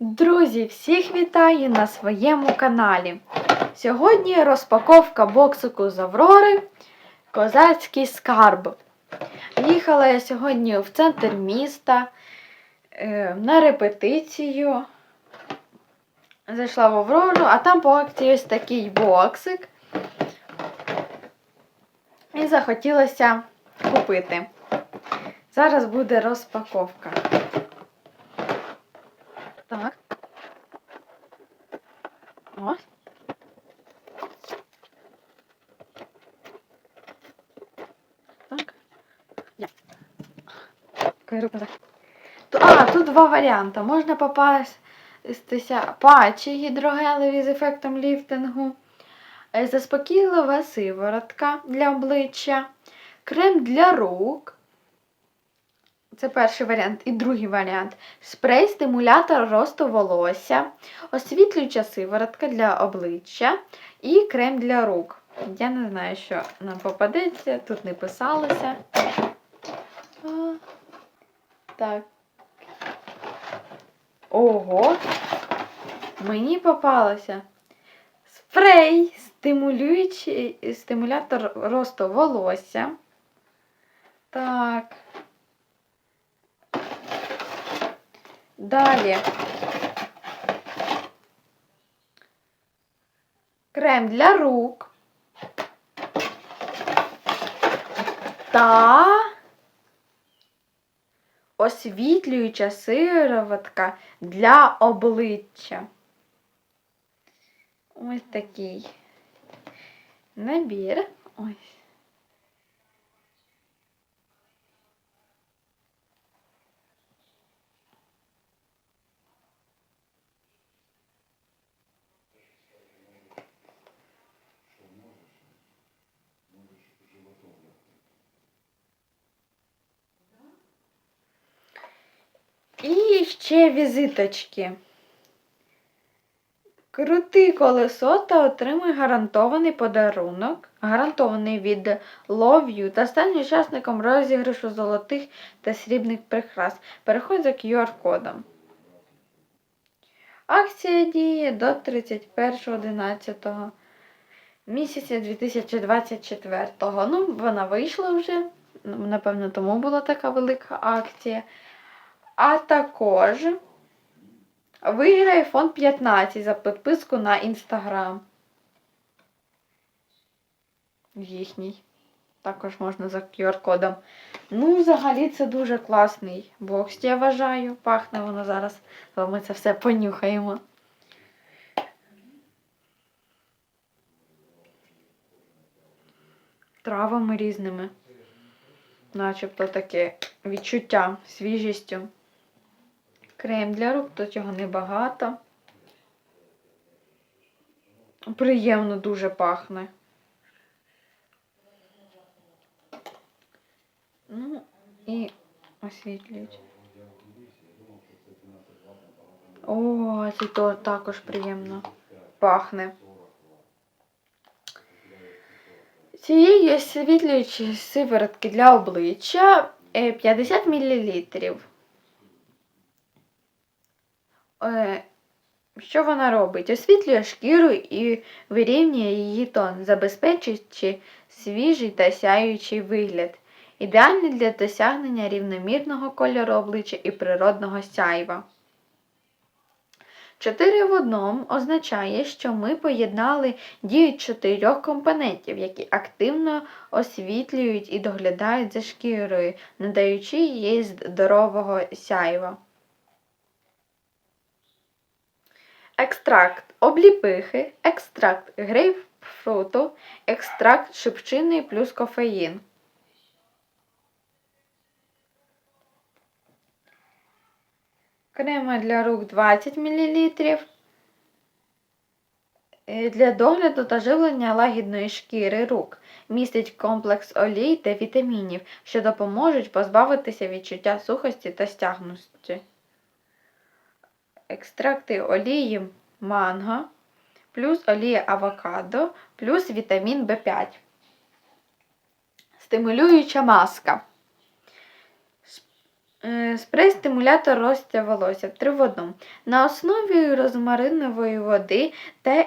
Друзі, всіх вітаю на своєму каналі. Сьогодні розпаковка боксику з Аврори Козацький скарб. Їхала я сьогодні в центр міста е, на репетицію. Зайшла в Аврору, а там по акції ось такий боксик. І захотілося купити. Зараз буде розпаковка. Так. Ось. Так. Я. Кажу, казак. Ту- А, тут два варіанти. Можна попастися патчі гідрогелеві з ефектом ліфтингу, е, заспокійлива сиворотка для обличчя, крем для рук. Це перший варіант. І другий варіант. Спрей стимулятор росту волосся, освітлююча сиворотка для обличчя і крем для рук. Я не знаю, що нам попадеться, тут не писалося. Так. Ого! Мені попалося. Спрей, стимулюючий стимулятор росту волосся. Так. Далі. Крем для рук. Та освітлююча сироватка для обличчя. Ось такий набір. Ось. І ще візиточки. Крути колесо та отримуй гарантований подарунок, гарантований від Love You та стань учасником розіграшу золотих та срібних прикрас. Переходь за QR-кодом. Акція діє до 31.11 місяця 2024. Ну, вона вийшла вже. Напевно, тому була така велика акція. А також виграє фонд 15 за підписку на інстаграм. Їхній. Також можна за QR-кодом. Ну, взагалі, це дуже класний бокс, я вважаю. Пахне воно зараз. То ми це все понюхаємо. Травами різними. Начебто таке відчуття свіжістю. Крем для рук, то цього небагато. Приємно дуже пахне. Ну, і освітлюють. О, це то також приємно пахне. Цієї освітлюючої сиворотки для обличчя е, 50 мл. Е, Що вона робить? Освітлює шкіру і вирівнює її тон, забезпечуючи свіжий та сяючий вигляд. Ідеальний для досягнення рівномірного кольору обличчя і природного сяйва. Чотири в одному означає, що ми поєднали дію чотирьох компонентів, які активно освітлюють і доглядають за шкірою, надаючи їй здорового сяйва. Екстракт обліпихи, екстракт грейпфруту, екстракт шипчини плюс кофеїн. Крема для рук 20 мл. Е, Для догляду та живлення лагідної шкіри рук містить комплекс олій та вітамінів, що допоможуть позбавитися відчуття сухості та стягності. Екстракти олії манго, плюс олія авокадо, плюс вітамін В5. Стимулююча маска. Е, Спрей стимулятор ростя волосся 3 в одному. На основі розмаринової води та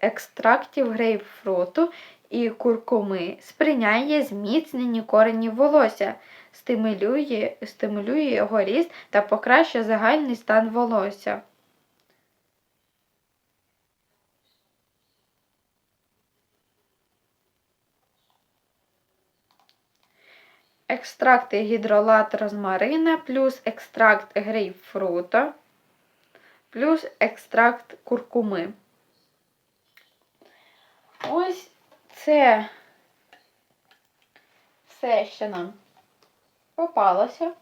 екстрактів грейпфруту і куркуми сприяє зміцненню коренів волосся, стимулює, стимулює його ріст та покращує загальний стан волосся. Екстракти гідролат розмарина плюс екстракт грейпфрута плюс екстракт куркуми. Ось це все, що нам попалося.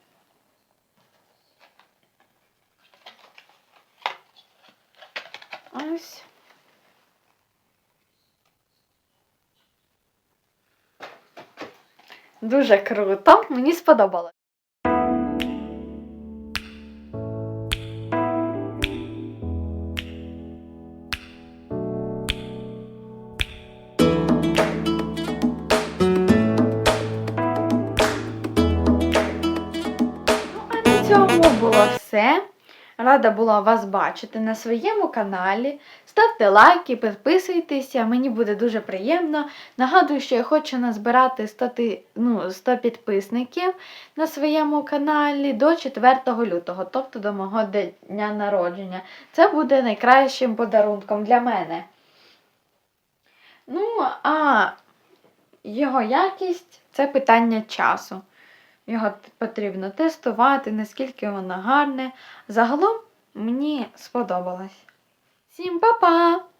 Ось. Дуже круто, мені сподобалось. А було все. Рада була вас бачити на своєму каналі. Ставте лайки, підписуйтеся, мені буде дуже приємно. Нагадую, що я хочу назбирати 100, ну, 100 підписників на своєму каналі до 4 лютого, тобто до мого дня народження. Це буде найкращим подарунком для мене. Ну, а його якість це питання часу. Його потрібно тестувати, наскільки воно гарне. Загалом мені сподобалось. Всім па-па!